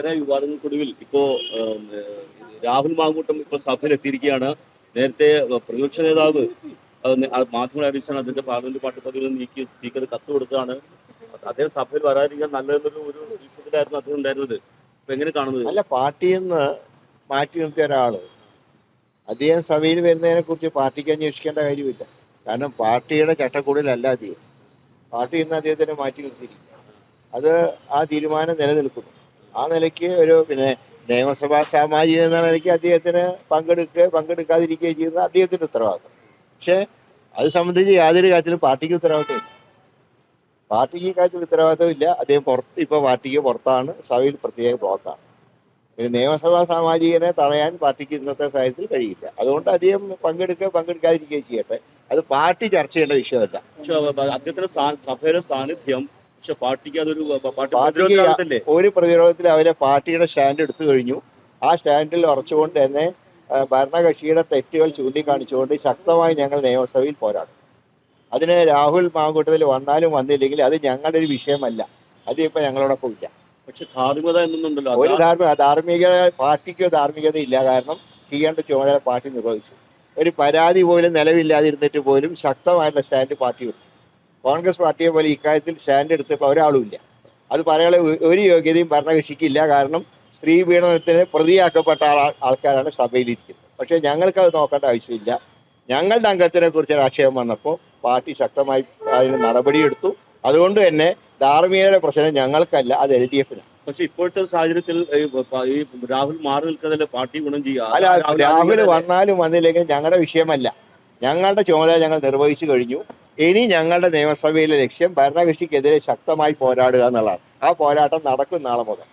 ഏറെ വിവാദങ്ങൾക്കൊടുവിൽ ഇപ്പോ രാഹുൽ മാങ്കൂട്ടം ഇപ്പൊ സഭയിൽ എത്തിയിരിക്കുകയാണ് നേരത്തെ പ്രതിപക്ഷ നേതാവ് മാധ്യമങ്ങളെ അറിയിച്ചാണ് അതിന്റെ പാർലമെന്റ് പാട്ടുപതിയിൽ നിന്ന് നീക്കി സ്പീക്കർ കത്ത് കൊടുത്താണ് അദ്ദേഹം സഭയിൽ വരാതിരിക്കാൻ നല്ലതെന്നൊരു ഒരു വിഷയത്തിലായിരുന്നു അദ്ദേഹം ഉണ്ടായിരുന്നത്. ഇപ്പൊ എങ്ങനെ കാണുന്നത്? അല്ല പാർട്ടിയിൽ നിന്ന് മാറ്റി നിർത്തിയ ഒരാൾ. അദ്ദേഹം സഭയിൽ വരുന്നതിനെ കുറിച്ച് പാർട്ടിക്ക് അന്വേഷിക്കേണ്ട കാര്യമില്ല. കാരണം പാർട്ടിയുടെ ചട്ടക്കൂടിലല്ല അദ്ദേഹം. പാർട്ടി ഇന്ന് അദ്ദേഹത്തിനെ മാറ്റി നിർത്തിയിരിക്കുക അത് ആ തീരുമാനം നിലനിൽക്കുന്നു. ആ നിലയ്ക്ക് ഒരു പിന്നെ നിയമസഭാ സാമാജിക എന്ന നിലയ്ക്ക് അദ്ദേഹത്തിന് പങ്കെടുക്കുക പങ്കെടുക്കാതിരിക്കുകയും ചെയ്യുന്ന അദ്ദേഹത്തിന്റെ ഉത്തരവാദിത്വം. പക്ഷേ അത് സംബന്ധിച്ച് യാതൊരു കാര്യത്തിലും പാർട്ടിക്ക് ഉത്തരവാദിത്വമില്ല. പാർട്ടിക്ക് കാര്യത്തിൽ ഉത്തരവാദിത്വമില്ല. അദ്ദേഹം പുറത്ത് ഇപ്പൊ പാർട്ടിക്ക് പുറത്താണ്. സഭയിൽ പ്രത്യേക ബ്ലോക്കാണ്. പിന്നെ നിയമസഭാ സാമാജികനെ തടയാൻ പാർട്ടിക്ക് ഇന്നത്തെ സാഹചര്യത്തിൽ കഴിയില്ല. അതുകൊണ്ട് അദ്ദേഹം പങ്കെടുക്കുക പങ്കെടുക്കാതിരിക്കുകയും ചെയ്യട്ടെ. അത് പാർട്ടി ചർച്ച ചെയ്യേണ്ട വിഷയമല്ല. അദ്ദേഹത്തിന്റെ സഭയുടെ സാന്നിധ്യം പക്ഷെ പാർട്ടിക്ക് അതൊരു പാർട്ടി ഒരു പ്രതിരോധത്തിൽ അവരെ പാർട്ടിയുടെ സ്റ്റാൻഡ് എടുത്തു കഴിഞ്ഞു. ആ സ്റ്റാൻഡിൽ ഉറച്ചുകൊണ്ട് തന്നെ ഭരണകക്ഷിയുടെ തെറ്റുകൾ ചൂണ്ടിക്കാണിച്ചുകൊണ്ട് ശക്തമായി ഞങ്ങൾ നിയമസഭയിൽ പോരാടും. അതിന് രാഹുൽ മാങ്കൂട്ടത്തിൽ വന്നാലും വന്നില്ലെങ്കിൽ അത് ഞങ്ങളുടെ ഒരു വിഷയമല്ല. അത് ഇപ്പൊ ഞങ്ങളോടൊപ്പം ഇല്ല. പക്ഷെ ധാർമ്മികത ഒരു ധാർമ്മിക ധാർമ്മിക പാർട്ടിക്കോ ധാർമ്മികത ഇല്ല കാരണം ചെയ്യേണ്ട ചുമതല പാർട്ടി നിർവഹിച്ചു. ഒരു പരാതി പോലും നിലവില്ലാതിരുന്നിട്ട് പോലും ശക്തമായിട്ടുള്ള സ്റ്റാൻഡ് പാർട്ടി എടുത്തു. കോൺഗ്രസ് പാർട്ടിയെ പോലെ ഇക്കാര്യത്തിൽ സ്റ്റാൻഡ് എടുത്തപ്പോൾ ഒരാളും ഇല്ല അത് പറയാനുള്ള ഒരു യോഗ്യതയും ഭരണകക്ഷിക്കില്ല. കാരണം സ്ത്രീ പീഡനത്തിന് പ്രതിയാക്കപ്പെട്ട ആൾ ആൾക്കാരാണ് സഭയിലിരിക്കുന്നത്. പക്ഷേ ഞങ്ങൾക്ക് അത് നോക്കേണ്ട ആവശ്യമില്ല. ഞങ്ങളുടെ അംഗത്തിനെ കുറിച്ച് ഒരു ആക്ഷേപം വന്നപ്പോൾ പാർട്ടി ശക്തമായി അതിന് നടപടിയെടുത്തു. അതുകൊണ്ട് തന്നെ ധാർമ്മികരുടെ പ്രശ്നം ഞങ്ങൾക്കല്ല അത് എൽ ഡി എഫിനാണ്. പക്ഷെ ഇപ്പോഴത്തെ സാഹചര്യത്തിൽ ഈ രാഹുൽ മാറി നിൽക്കുന്നതിൽ പാർട്ടി ഗുണം ചെയ്യുക. അല്ല രാഹുൽ വന്നാലും വന്നില്ലെങ്കിൽ ഞങ്ങളുടെ വിഷയമല്ല. ഞങ്ങളുടെ ചുമതല ഞങ്ങൾ നിർവഹിച്ചു കഴിഞ്ഞു. ഇനി ഞങ്ങളുടെ നിയമസഭയിലെ ലക്ഷ്യം ഭരണകക്ഷിക്കെതിരെ ശക്തമായി പോരാടുക എന്നുള്ളതാണ്. ആ പോരാട്ടം നടക്കും നാളെ മുതൽ.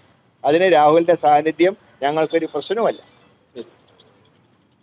അതിന് രാഹുലിന്റെ സാന്നിധ്യം ഞങ്ങൾക്കൊരു പ്രശ്നമല്ല